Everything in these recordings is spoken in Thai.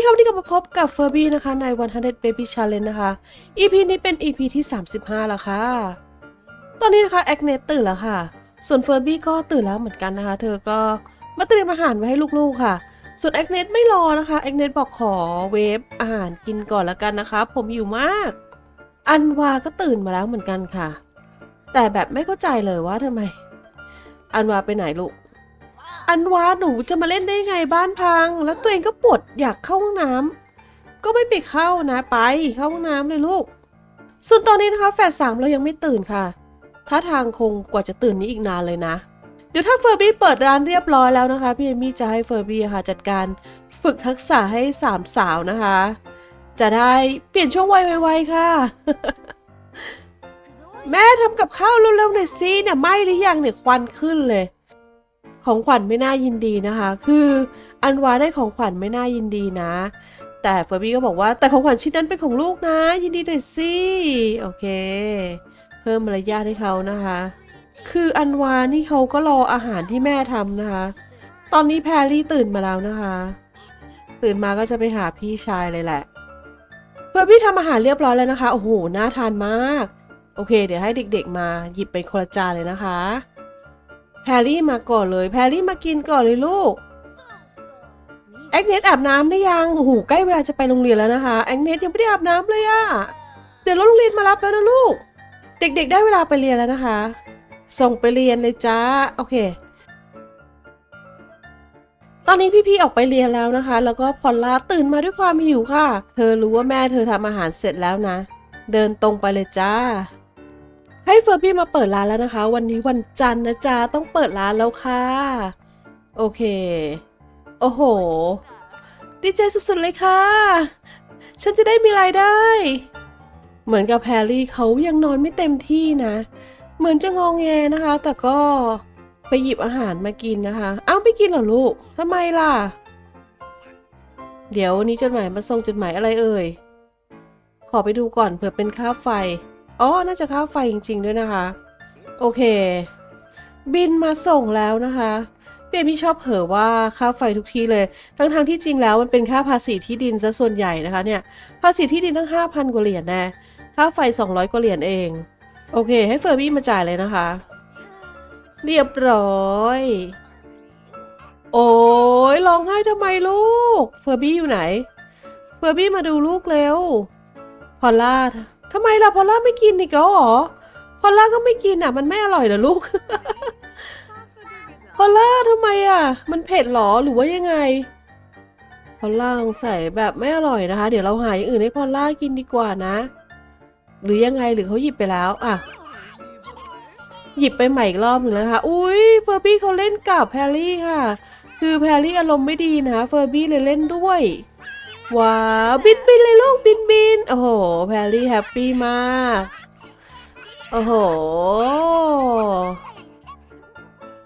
ดีครับวันนี้กลับมาพบกับเฟอร์บี้นะคะใน100 Baby Challenge นะคะ EP นี้เป็น EP ที่ 35 แล้วค่ะ ตอนนี้นะคะแอคเนตตื่นแล้วค่ะ ส่วนเฟอร์บี้ก็ตื่นแล้วเหมือนกันนะคะ เธอก็มาเตรียมอาหารไว้ให้ลูกๆค่ะ ส่วนแอคเนตไม่รอนะคะแอคเนตบอกขอเวฟอาหารกินก่อนแล้วกันนะคะ ผมหิวมาก อันวาก็ตื่นมาแล้วเหมือนกันค่ะ แต่แบบไม่เข้าใจเลยว่าทำไม อันวาไปไหนลูก อันวาหนูจะมาเล่นได้ไงบ้านพัง แล้วตัวเองก็ปวดอยากเข้าห้องน้ำก็ไม่ไปเข้านะไปเข้าห้องน้ำเลยลูก ส่วนตอนนี้นะคะ แฝดสามเรายังไม่ตื่นค่ะท่าทางคงกว่าจะตื่นนี้อีกนานเลยนะ เดี๋ยวถ้าเฟอร์บี้เปิดร้านเรียบร้อยแล้วนะคะ พี่เอมี่จะให้เฟอร์บี้ค่ะจัดการฝึกทักษะให้สามสาวนะคะ จะได้เปลี่ยนช่วงวัยไวๆค่ะ แม่ทำกับข้าวเร็วๆหน่อยสิเนี่ยไหม้หรือยังเนี่ยควันขึ้นเลย ของขวัญไม่น่ายินดีนะคะ คืออันวาได้ของขวัญไม่น่ายินดีนะ แต่เฟอร์บี้ก็บอกว่าแต่ของขวัญชิ้นนั้นเป็นของลูกนะ ยินดีหน่อยสิโอเค เพิ่มมารยาทให้เขานะคะ คืออันวานี่เขาก็รออาหารที่แม่ทำนะคะ ตอนนี้แพรรี่ตื่นมาแล้วนะคะ ตื่นมาก็จะไปหาพี่ชายเลยแหละเฟอร์บี้ทำอาหารเรียบร้อยแล้วนะคะโอ้โหน่าทานมาก โอเค เดี๋ยวให้เด็กๆมาหยิบเป็นคนละจานเลยนะคะ แพรรี่มาก่อนเลย แพรรี่มากินก่อนเลยลูกแอกเนสอาบน้ำได้ยังโอ้โหใกล้เวลาจะไปโรงเรียนแล้วนะคะแอกเนสยังไม่ได้อาบน้ำเลยอะเดี๋ยวรถโรงเรียนมารับแล้วนะลูก เด็กๆ ได้เวลาไปเรียนแล้วนะคะ ส่งไปเรียนเลยจ้าโอเค ตอนนี้พี่ๆออกไปเรียนแล้วนะคะ แล้วก็พอลล่าตื่นมาด้วยความหิวค่ะ เธอรู้ว่าแม่เธอทำอาหารเสร็จแล้วนะ เดินตรงไปเลยจ้า ให้เฟอร์บี้มาเปิดร้านแล้วนะคะ วันนี้วันจันทร์นะจ๊ะต้องเปิดร้านแล้วค่ะ โอเค โอ้โห ดีใจสุดๆเลยค่ะ ฉันจะได้มีรายได้ เหมือนกับแพรรี่เขายังนอนไม่เต็มที่นะ เหมือนจะงองแงนะคะ แต่ก็ไปหยิบอาหารมากินนะคะ อ้าวไม่กินเหรอลูกทำไมล่ะ เดี๋ยววันนี้จดหมายมาส่งจดหมายอะไรเอ่ย ขอไปดูก่อนเผื่อเป็นค่าไฟ อ๋อ น่าจะค่าไฟจริง ๆ ด้วยนะคะ โอเค บินมาส่งแล้วนะคะเบมี่ชอบเผอว่าค่าไฟทุกที่เลย ทั้งๆที่จริงแล้วมันเป็นค่าภาษีที่ดินซะส่วนใหญ่นะคะเนี่ย ภาษีที่ดินตั้ง 5,000 กว่าเหรียญแน่ค่าไฟ 200 กว่าเหรียญเอง โอเค ให้เฟอร์บี้มาจ่ายเลยนะคะ เรียบร้อย โอ้ยร้องไห้ทำไมลูก เฟอร์บี้อยู่ไหน เฟอร์บี้มาดูลูกเร็ว พอลล่า ทำไมล่ะพอลล่าไม่กินอีกแล้วเหรอพอลล่าก็ไม่กินอะ มันไม่อร่อยเหรอลูก พอลล่าทำไมอะ มันเผ็ดหรอหรือว่ายังไง พอลล่าสงสัยแบบไม่อร่อยนะคะ เดี๋ยวเราหาอย่างอื่นให้พอลล่ากินดีกว่านะ หรือยังไงหรือเขาหยิบไปแล้วอะหยิบไปใหม่อีกรอบหนึ่งแล้วนะคะ อุ้ยเฟอร์บี้เขาเล่นกับแพรรี่ค่ะ คือแพรรี่อารมณ์ไม่ดีนะเฟอร์บี้เลยเล่นด้วย ว้าวบินบินเลยลูกบินบินโอ้โหแพรรี่แฮปปี้มาก โอ้โห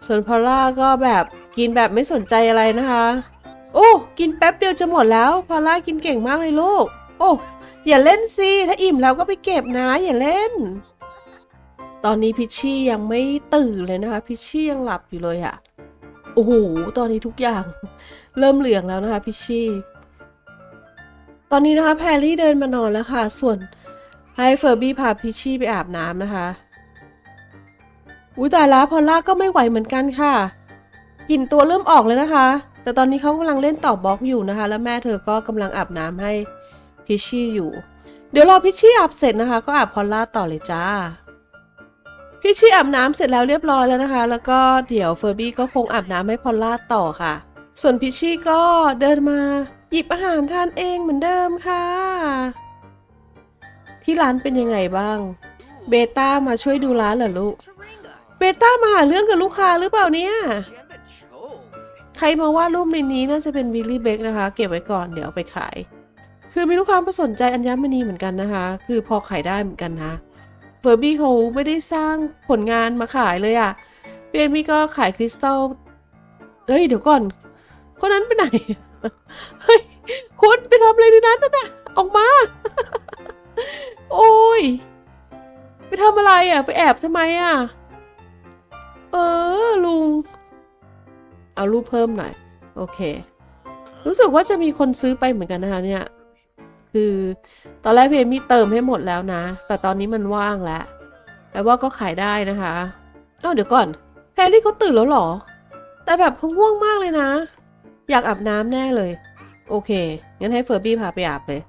ส่วนพอลล่าก็แบบกินแบบไม่สนใจอะไรนะคะ โอ้กินแป๊บเดียวจะหมดแล้ว พอลล่ากินเก่งมากเลยลูก โอ้อย่าเล่นสิถ้าอิ่มแล้วก็ไปเก็บนะ อย่าเล่น ตอนนี้พิชชี่ยังไม่ตื่นเลยนะคะ พิชชี่ยังหลับอยู่เลยอะโอ้โหตอนนี้ทุกอย่าง เริ่มเหลืองแล้วนะคะ พิชชี่ อนนี้นะคะแพรรี่เดินมานอนแล้วค่ะ ส่วนให้เฟอร์บี้พาพิชชี่ไปอาบน้ำนะคะ อุ้ยแต่ล้วพอลล่าก็ไม่ไหวเหมือนกันค่ะ กลิ่นตัวเริ่มออกเลยนะคะ แต่ตอนนี้เขากำลังเล่นต่อบล็อกอยู่นะคะ แล้วแม่เธอก็กำลังอาบน้ำให้พิชชี่อยู่ เดี๋ยวรอพิชชี่อาบเสร็จนะคะ ก็อาบพอลล่าต่อเลยจ้าพิชชี่อาบน้ำเสร็จแล้วเรียบร้อยแล้วนะคะ แล้วก็เดี๋ยวเฟอร์บี้ก็คงอาบน้ำให้พอลล่าต่อค่ะ ส่วนพิชชี่ก็เดินมาหยิบอาหารทานเองเหมือนเดิมค่ะ ที่ร้านเป็นยังไงบ้าง เบต้ามาช่วยดูร้านเหรอลูก เบต้ามาหาเรื่องกับลูกค้าหรือเปล่าเนี่ย ใครมาวาดรูปในนี้น่าจะเป็นวิลลี่เบกนะคะ เก็บไว้ก่อนเดี๋ยวเอาไปขาย คือมีลูกค้ามาสนใจอัญมณีเหมือนกันนะคะ คือพอขายได้เหมือนกันนะเฟอร์บี้เขาไม่ได้สร้างผลงานมาขายเลยอะเบมี่ก็ขายคริสตัลเฮ้ยเดี๋ยวก่อน คนนั้นไปไหน เฮ้ยคุณไปทำอะไรในนั้นน่ะ ออกมา โอ้ย ไปทำอะไรอะ ไปแอบทำไมอะ เออ ลุง เอารูปเพิ่มหน่อย โอเค รู้สึกว่าจะมีคนซื้อไปเหมือนกันนะคะเนี่ย คือตอนแรกเอมี่เติมให้หมดแล้วนะ แต่ตอนนี้มันว่างแล้วแปลว่าก็ขายได้นะคะอ้าวเดี๋ยวก่อนแพรรี่เขาตื่นแล้วหรอ แต่แบบเขาง่วงมากเลยนะ อยากอาบน้ำแน่เลย โอเค งั้นให้เฟอร์บี้พาไปอาบเลย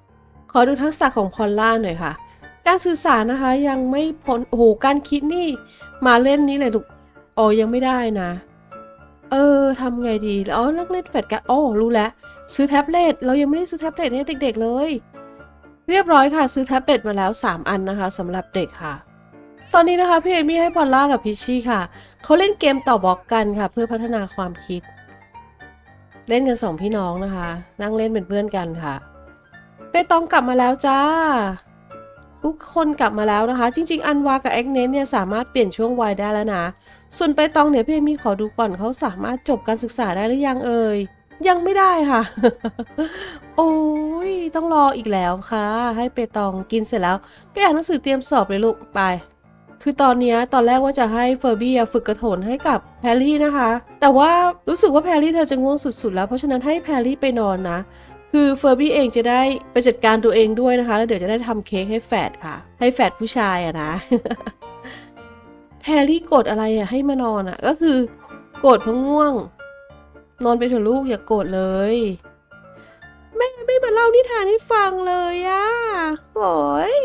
ขอดูทักษะของพอลล่าหน่อยค่ะ การสื่อสารนะคะยังไม่พ้นโอ้โหการคิดนี่ มาเล่นนี้เลยลูกอ๋อยังไม่ได้นะ เออทำไงดีอ๋อเลิกเล่นแฟลชการ์ดอ๋อรู้แล้ว ซื้อแท็บเล็ตเรายังไม่ได้ซื้อแท็บเล็ตให้เด็ก ๆ เลย เรียบร้อยค่ะ ซื้อแท็บเล็ตมาแล้ว 3 อันนะคะสำหรับเด็กค่ะตอนนี้นะคะพี่เอมี่ให้พอลล่ากับพิชชี่ค่ะ เขาเล่นเกมต่อบล็อกกันค่ะ เพื่อพัฒนาความคิด เล่นกันสองพี่น้องนะคะ นั่งเล่นเป็นเพื่อนกันค่ะเปตองกลับมาแล้วจ้า ทุกคนกลับมาแล้วนะคะ จริง ๆ อันวากับแอกเนสเนี่ยสามารถเปลี่ยนช่วงวัยได้แล้วนะ ส่วนเปตองเนี่ยพี่เอมี่ขอดูก่อนเขาสามารถจบการศึกษาได้หรือยังเอ่ยยังไม่ได้ค่ะ โอ้ย ต้องรออีกแล้วค่ะ ให้เปตองกินเสร็จแล้ว ไปอ่านหนังสือเตรียมสอบเลยลูก ไป คือตอนนี้ตอนแรกว่าจะให้เฟอร์บี้ฝึกกระโถนให้กับแพรรี่นะคะ แต่ว่ารู้สึกว่าแพรรี่เธอจะง่วงสุดๆแล้ว เพราะฉะนั้นให้แพรรี่ไปนอนนะ คือเฟอร์บี้เองจะได้ไปจัดการตัวเองด้วยนะคะ แล้วเดี๋ยวจะได้ทำเค้กให้แฝดค่ะ ให้แฝดผู้ชายอะนะ แพรรี่กดอะไรอะให้มานอนอะก็คือโกรธเพราะง่วง นอนไปเถอะลูกอย่ากโกรธเลยแม่ไม่มาเล่านิทานให้ฟังเลยอะโอ้ย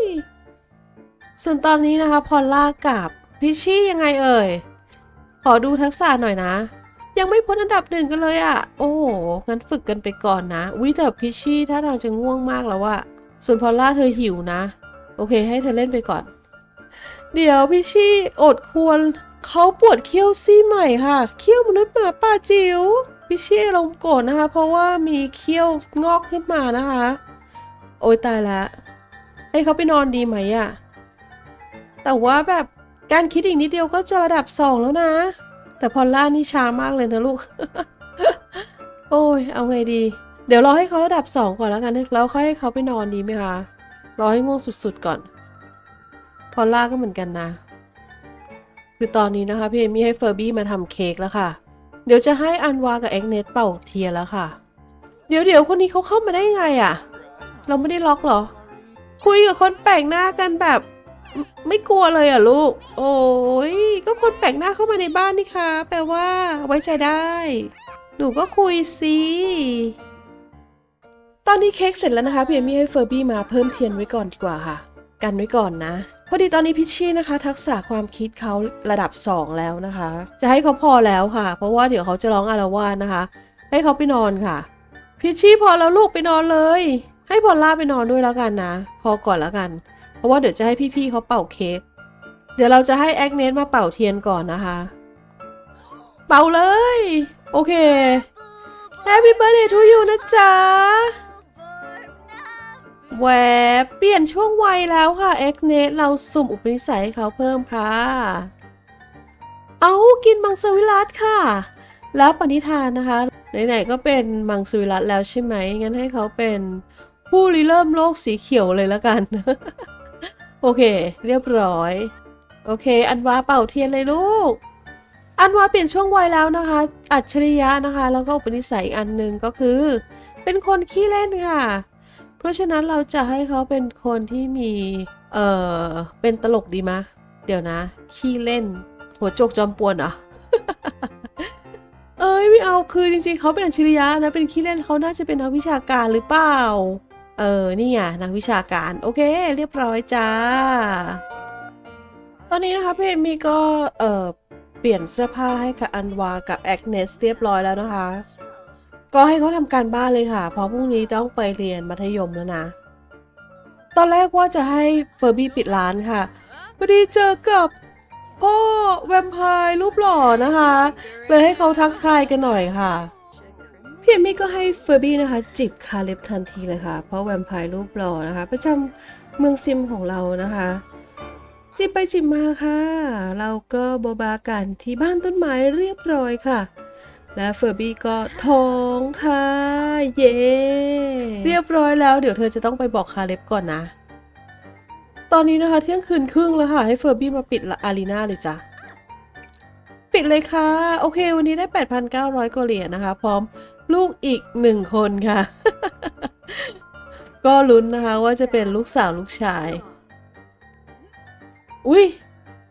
ส่วนตอนนี้นะคะพอลล่ากับพิชชี่ยังไงเอ่ย ขอดูทักษะหน่อยนะ ยังไม่พ้นอันดับหนึ่งกันเลยอะโอ้โห งั้นฝึกกันไปก่อนนะวิแต่พิชชี่ถ้าทางจะง่วงมากแล้วอะส่วนพอลล่าเธอหิวนะ โอเค ให้เธอเล่นไปก่อน เดี๋ยวพิชชี่อดควรเขาปวดเขี้ยวซี่ใหม่ค่ะ เขี้ยวมนุษย์หมาป่าจิ๋วพิชชี่ลงโกรธนะคะ เพราะว่ามีเขี้ยวงอกขึ้นมานะคะ โอ้ยตายละให้เขาไปนอนดีไหมอะ แต่ว่าแบบการคิดอีกนิดเดียวก็จะระดับสองแล้วนะ แต่พอลล่านี่ช้ามากเลยนะลูก โอ้ย เอาไงดี เดี๋ยวรอให้เขาระดับสองก่อนแล้วกันแล้วค่อยให้เขาไปนอนดีไหมคะ รอให้ง่วงสุดๆก่อน พอลล่าก็เหมือนกันนะ คือตอนนี้นะคะพี่เอมี่ให้เฟอร์บี้มาทำเค้กแล้วค่ะ เดี๋ยวจะให้อันวากับเอ็กเนตเป่าเทียนแล้วค่ะ เดี๋ยวเดี๋ยวคนนี้เขาเข้ามาได้ไงอะ่ะ เราไม่ได้ล็อกหรอ คุยกับคนแปลกหน้ากันแบบ ไม่กลัวเลยอะลูก โอ้ยก็คนแปลกหน้าเข้ามาในบ้านนี่คะแปลว่า ไว้ใจได้ หนูก็คุยสิตอนนี้เค้กเสร็จแล้วนะคะพี่เอมี่ให้เฟอร์บี้มาเพิ่มเทียนไว้ก่อนดีกว่าค่ะ กันไว้ก่อนนะ พอดีตอนนี้พิชชี่นะคะ ทักษะความคิดเขาระดับ 2 แล้วนะคะ จะให้เขาพอแล้วค่ะ เพราะว่าเดี๋ยวเขาจะร้องอารวาสนะคะ ให้เขาไปนอนค่ะ พิชชี่พอแล้วลูกไปนอนเลย ให้พอลล่าไปนอนด้วยแล้วกันนะ พอก่อนแล้วกัน เพราะว่าเดี๋ยวจะให้พี่ๆเขาเป่าเค้ก เดี๋ยวเราจะให้แอกเนสมาเป่าเทียนก่อนนะคะ เป่าเลย โอเค Happy birthday to you นะจ๊ะแหวเปลี่ยนช่วงวัยแล้วค่ะเอ็กเนสเราสุ่มอุปนิสัยให้เขาเพิ่มค่ะ เอากินมังสวิรัตค่ะ แล้วปณิธานนะคะ ไหนๆก็เป็นมังสวิรัตแล้วใช่ไหม งั้นให้เขาเป็นผู้ริเริ่มโลกสีเขียวเลยล้วกัน โอเค เรียบร้อย โอเค อันวาเป่าเทียนเลยลูก อันวาเปลี่ยนช่วงวัยแล้วนะคะ อัจฉริยะนะคะ แล้วก็อุปนิสัยอันหนึ่งก็คือ เป็นคนขี้เล่นค่ะ เพราะฉะนั้นเราจะให้เขาเป็นคนที่มี เอ่อ เป็นตลกดีมะ เดี๋ยวนะ ขี้เล่น หัวโจกจอมปวนเหรอะเอ้ยไม่เอาคือจริงๆเขาเป็นอัจฉริยะนะเป็นขี้เล่นเขาน่าจะเป็นนักวิชาการหรือเปล่า เออ นี่ไงนักวิชาการ โอเค เรียบร้อยจ้า ตอนนี้นะคะพี่เอมี่ก็ เออเปลี่ยนเสื้อผ้าให้กับอันวากับแอกเนสเรียบร้อยแล้วนะคะ ก็ให้เขาทำการบ้านเลยค่ะ เพราะพรุ่งนี้ต้องไปเรียนมัธยมแล้วนะ ตอนแรกว่าจะให้เฟอร์บี้ปิดร้านค่ะพอดีเจอกับพ่อแวมไพร์รูปหล่อนะคะเลยให้เขาทักทายกันหน่อยค่ะ เอมมี่ก็ให้เฟอร์บี้นะคะจิบคาเล็บทันทีเลยค่ะ เพราะแวมไพร์รูปหล่อนะคะ ประจำเมืองซิมของเรานะคะจิบไปจิบมาค่ะ เราก็โบบากันที่บ้านต้นไม้เรียบร้อยค่ะ และเฟอร์บี้ก็ท้องค่ะ เย้เรียบร้อยแล้ว เดี๋ยวเธอจะต้องไปบอกคาเล็บก่อนนะ ตอนนี้นะคะเที่ยงคืนครึ่งแล้วค่ะให้เฟอร์บี้มาปิดอารีนาเลยจ้ะปิดเลยค่ะ โอเค วันนี้ได้ 8,900กว่าเหรียญนะคะ พร้อม ลูกอีกหนึ่งคนค่ะ ก็ลุ้นนะคะว่าจะเป็นลูกสาวลูกชาย อุ้ย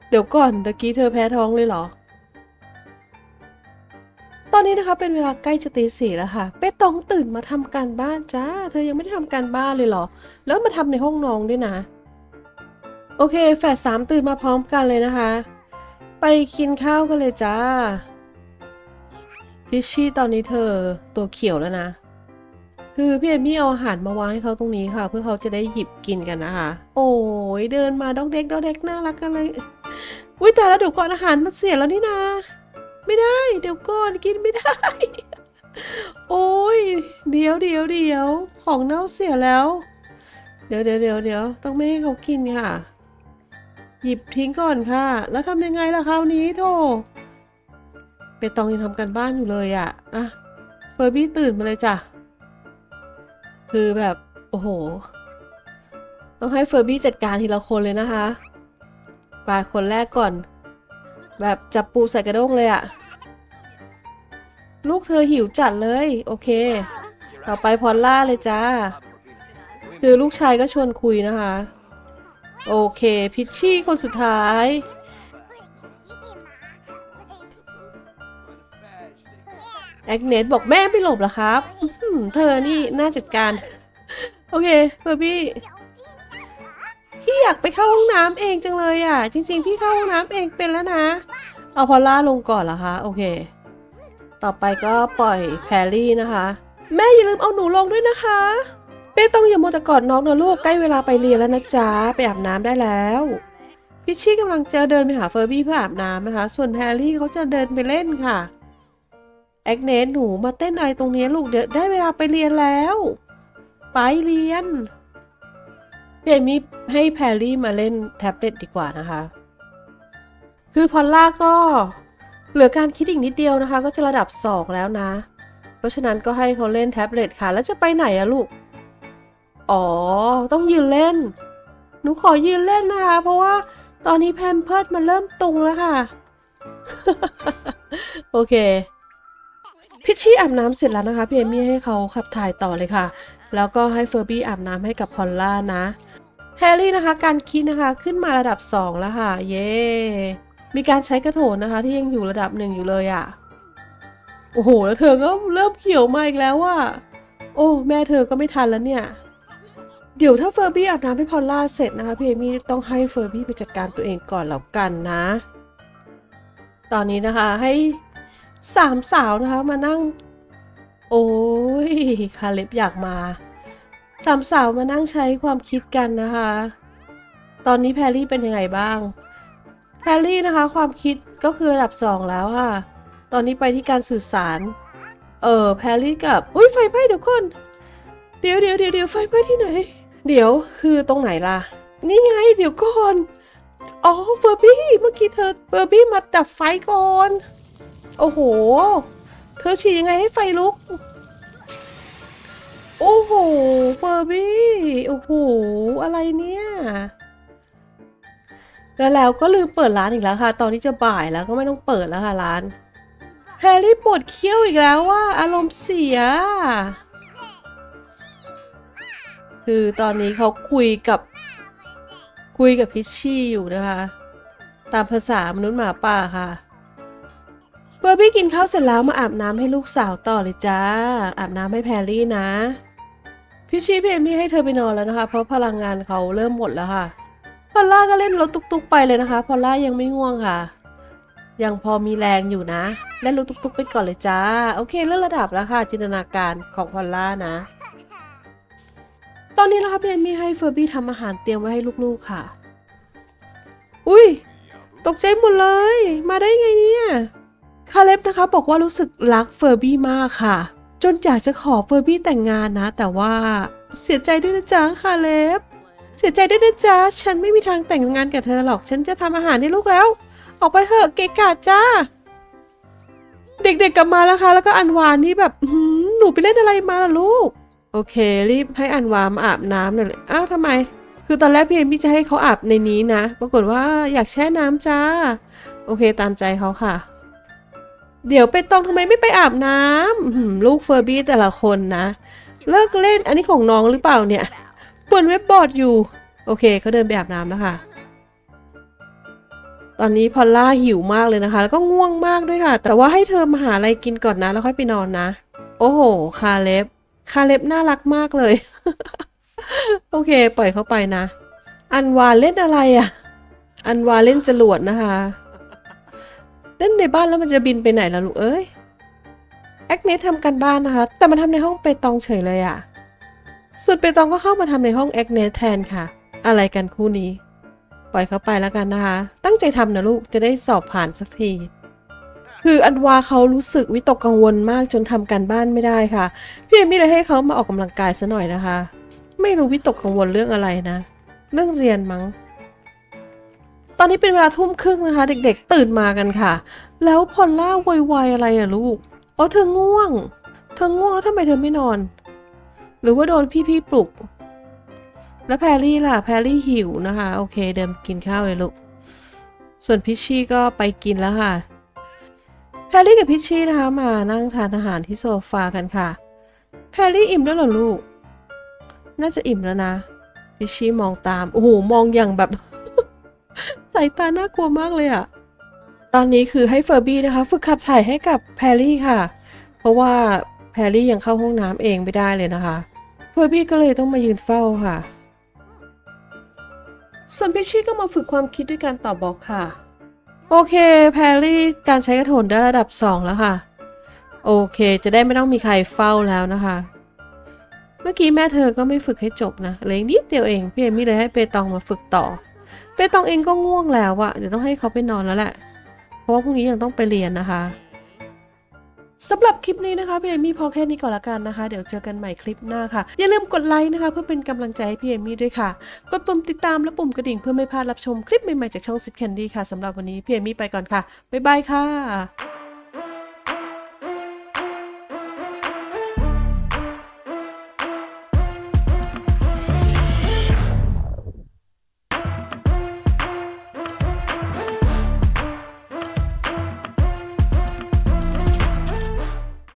เดี๋ยวก่อนตะกี้เธอแพ้ท้องเลยเหรอ ตอนนี้นะคะเป็นเวลาใกล้จะตีสี่แล้วค่ะ เป้ตองตื่นมาทำการบ้านจ้า เธอยังไม่ได้ทำการบ้านเลยเหรอ แล้วมาทำในห้องน้องด้วยนะ โอเค แฝดสามตื่นมาพร้อมกันเลยนะคะ ไปกินข้าวกันเลยจ้า พิชชี่ตอนนี้เธอตัวเขียวแล้วนะ คือพี่เอมี่เอาอาหารมาวางให้เขาตรงนี้ค่ะ เพื่อเขาจะได้หยิบกินกันนะคะ โอ้ยเดินมาดอกเด็กดอกเด็กน่ารักกันเลยอุ้ยแต่แล้วเดี๋ยวก่อนอาหารมันเสียแล้วนี่นาไม่ได้ เดี๋ยวก่อนกินไม่ได้ โอ้ยเดี๋ยวเดี๋ยวเดี๋ยวของเน่าเสียแล้ว เดี๋ยวเดี๋ยวเดี๋ยวเดี๋ยวต้องไม่ให้เขากินค่ะ หยิบทิ้งก่อนค่ะ แล้วทำยังไงล่ะคราวนี้โธ่ เปตองยังทำกันบ้านอยู่เลยอะ่ะอะเฟอร์บี้ตื่นมาเลยจ้ะ คือแบบ โอ้โห ต้องให้เฟอร์บี้จัดการทีละคนเลยนะคะปลาคนแรกก่อน แบบจับปูใส่กระด้งเลยอะ ลูกเธอหิวจัดเลย โอเค ต่อไปพอลล่าเลยจ้า คือลูกชายก็ชวนคุยนะคะ โอเค พิชชี่คนสุดท้าย แอกเนตบอกแม่ไม่หลบเหรอครับเธอนี่น่าจัดการ โอเคเฟอร์บี้พี่อยากไปเข้าห้องน้ำเองจังเลยอะ จริง ๆ พี่เข้าห้องน้ำเองเป็นแล้วนะ เอาพอลล่าลงก่อนเหรอคะ โอเค ต่อไปก็ปล่อยแพรรี่นะคะ แม่อย่าลืมเอาหนูลงด้วยนะคะเป้ต้องอย่ามัวแต่กอดน้องนะลูกใกล้เวลาไปเรียนแล้วนะจ๊ะไปอาบน้ำได้แล้วพิชชี่กำลังจะเดินไปหาเฟอร์บี้เพื่ออาบน้ำนะคะ ส่วนแฮร์รี่เขาจะเดินไปเล่นค่ะ แอกเนสหนูมาเต้นอะไรตรงนี้ลูกเดี๋ยวได้เวลาไปเรียนแล้ว ไปเรียนเพี่เอมี่ให้แพรรี่มาเล่นแท็บเล็ตดีกว่านะคะ คือพอลล่าก็เหลือการคิดอีกนิดเดียวนะคะ ก็จะระดับสองแล้วนะ เพราะฉะนั้นก็ให้เขาเล่นแท็บเล็ตค่ะ แล้วจะไปไหนอะลูก อ๋อ ต้องยืนเล่น หนูขอยืนเล่นนะคะ เพราะว่าตอนนี้แพมเพิร์ดมันเริ่มตุงแล้วค่ะ โอเค พิชชี่อาบน้ำเสร็จแล้วนะคะพี่เอมี่ให้เขาขับถ่ายต่อเลยค่ะ แล้วก็ให้เฟอร์บี้อาบน้ำให้กับพอลล่านะแฮร์รี่นะคะการคิดนะคะขึ้นมาระดับ 2 แล้วค่ะ เย้มีการใช้กระโถนนะคะ ที่ยังอยู่ระดับหนึ่งอยู่เลยอะ่ะ โอ้โห แล้วเธอก็เริ่มเขียวมาอีกแล้วว่าโอ้แม่เธอก็ไม่ทันแล้วเนี่ยเดี๋ยวถ้าเฟอร์บี้อาบน้ำให้พอลล่าเสร็จนะคะพี่เอมี่ต้องให้เฟอร์บี้ไปจัดการตัวเองก่อนแล้วกันนะ ตอนนี้นะคะให้ สามสาวนะคะมานั่ง โอ้ยคาเล็บอยากมาสามสาวมานั่งใช้ความคิดกันนะคะ ตอนนี้แพรรี่เป็นยังไงบ้าง แพรรี่นะคะ ความคิดก็คือระดับสองแล้วค่ะ ตอนนี้ไปที่การสื่อสาร เออแพรรี่กับ อุ้ยไฟไหม้เดี๋ยวก่อนเดี๋ยวเดี๋ยวเดี๋ยวเดี๋ยวไฟไหม้ที่ไหน เดี๋ยวคือตรงไหนล่ะ นี่ไงเดี๋ยวก่อน อ๋อเฟอร์บี้เมื่อกี้เธอเฟอร์บี้มาดับไฟก่อน โอ้โห เธอฉีดยังไงให้ไฟลุก โอ้โห เฟอร์บี้ โอ้โห อะไรเนี่ย แล้วแล้วก็ลืมเปิดร้านอีกแล้วค่ะ ตอนนี้จะบ่ายแล้วก็ไม่ต้องเปิดแล้วค่ะร้าน แฮร์รี่ปวดเขี้ยวอีกแล้วว่า อารมณ์เสีย คือตอนนี้เขาคุยกับคุยกับพิชชี่อยู่นะคะ ตามภาษามนุษย์หมาป่าค่ะ เบอร์บี้กินข้าวเสร็จแล้วมาอาบน้ำให้ลูกสาวต่อเลยจ้า อาบน้ำให้แพรรี่นะ พี่ชีพี่เอมี่ให้เธอไปนอนแล้วนะคะ เพราะพลังงานเขาเริ่มหมดแล้วค่ะ พอลล่าก็เล่นรถตุกๆไปเลยนะคะ พอลล่ายังไม่ง่วงค่ะ ยังพอมีแรงอยู่นะเล่นรถตุกๆไปก่อนเลยจ้า โอเคเลื่อนระดับแล้วค่ะ จินตนาการของพอลล่านะ ตอนนี้นะคะพี่เอมี่ให้เฟอร์บี้ทำอาหารเตรียมไว้ให้ลูกๆค่ะ อุ้ยตกใจหมดเลย มาได้ไงเนี่ย คาเล็บนะคะบอกว่ารู้สึกรักเฟอร์บี้มากค่ะ จนอยากจะขอเฟอร์บี้แต่งงานนะ แต่ว่าเสียใจด้วยนะจ๊ะคาเล็บ เสียใจด้วยนะจ๊ะฉันไม่มีทางแต่งงานกับเธอหรอก ฉันจะทำอาหารให้ลูกแล้ว ออกไปเถอะเกะกะจ้า เด็กๆกลับมาแล้วค่ะแล้วก็อันวานนี่แบบหือหนูไปเล่นอะไรมาล่ะลูก โอเค รีบให้อันวามาอาบน้ำหน่อยเลยอ้าวทำไม คือตอนแรกพี่เอมี่จะให้เขาอาบในนี้นะ ปรากฏว่าอยากแช่น้ำจ้า โอเคตามใจเขาค่ะ เดี๋ยวไปตองทำไมไม่ไปอาบน้ำลูกเฟอร์บี้แต่ละคนนะ เลิกเล่นอันนี้ของน้องหรือเปล่าเนี่ยปิดเว็บบอร์ดอยู่ โอเคเขาเดินไปอาบน้ำแล้วค่ะ ตอนนี้พอลล่าหิวมากเลยนะคะ แล้วก็ง่วงมากด้วยค่ะ แต่ว่าให้เธอมาหาอะไรกินก่อนนะ แล้วค่อยไปนอนนะ โอ้โห คาเล็บ คาเล็บน่ารักมากเลย โอเค ปล่อยเขาไปนะ อันวาเล่นอะไรอะ่ะ อันวาเล่นจรวดนะคะ เล่นในบ้านแล้วมันจะบินไปไหนล่ะลูกเอ้ยแอคเนสทำกันบ้านนะคะ แต่มาทำในห้องเปตองเฉยเลยอะ่ะส่วนเปตองก็เข้ามาทำในห้องแอคเนสแทนค่ะ อะไรกันคู่นี้ ปล่อยเขาไปแล้วกันนะคะ ตั้งใจทำนะลูกจะได้สอบผ่านสักที คืออันวาเขารู้สึกวิตกกังวลมากจนทำการบ้านไม่ได้ค่ะ พี่เอมี่เลยให้เขามาออกกำลังกายซะหน่อยนะคะ ไม่รู้วิตกกังวลเรื่องอะไรนะ เรื่องเรียนมั้ง ตอนนี้เป็นเวลาทุ่มครึ่งนะคะ เด็กๆ ตื่นมากันค่ะ แล้วพอลล่าวยวายอะไรอะลูกอ๋อเธอง่วง เธอง่วงแล้วทำไมเธอไม่นอน หรือว่าโดนพี่ๆปลุก แล้วแพรรี่ล่ะแพรรี่หิวนะคะ โอเค เดินกินข้าวเลยลูกส่วนพิชชี่ก็ไปกินแล้วค่ะแพรรี่กับพิชชี่นะคะมานั่งทานอาหารที่โซฟากันค่ะแพรรี่อิ่มแล้วเหรอลูก น่าจะอิ่มแล้วนะพิชชี่มองตามโอ้โหมองอย่างแบบายตาน่ากลัวมากเลยอะตอนนี้คือให้เฟอร์บี้นะคะฝึกขับถ่ายให้กับแพรรี่ค่ะ เพราะว่าแพรรี่ยังเข้าห้องน้ำเองไม่ได้เลยนะคะ เฟอร์บี้ก็เลยต้องมายืนเฝ้าค่ะ ส่วนพิชชี่ก็มาฝึกความคิดด้วยการตอบบล็อกค่ะ โอเค แพรรี่การใช้กระโถนได้ระดับ 2 แล้วค่ะ โอเค จะได้ไม่ต้องมีใครเฝ้าแล้วนะคะ เมื่อกี้แม่เธอก็ไม่ฝึกให้จบนะเหลยนิดเดียวเองพี่เอมี่เลยให้เปตองมาฝึกต่อ ปตองเองก็ง่วงแล้วอะเดี๋ยวต้องให้เขาไปนอนแล้วแหละ เพราะว่าพรุ่งนี้ยังต้องไปเรียนนะคะสำหรับคลิปนี้นะคะพี่เอมี่พอแค่นี้ก่อนละกันนะคะ เดี๋ยวเจอกันใหม่คลิปหน้าค่ะ อย่าลืมกดไลค์นะคะ เพื่อเป็นกำลังใจให้พี่เอมี่ด้วยค่ะ กดปุ่มติดตามและปุ่มกระดิ่งเพื่อไม่พลาดรับชมคลิปใหม่ๆจากช่องซิดแคนดี้ค่ะสำหรับวันนี้พี่เอมี่ไปก่อนค่ะบ๊ายบายค่ะ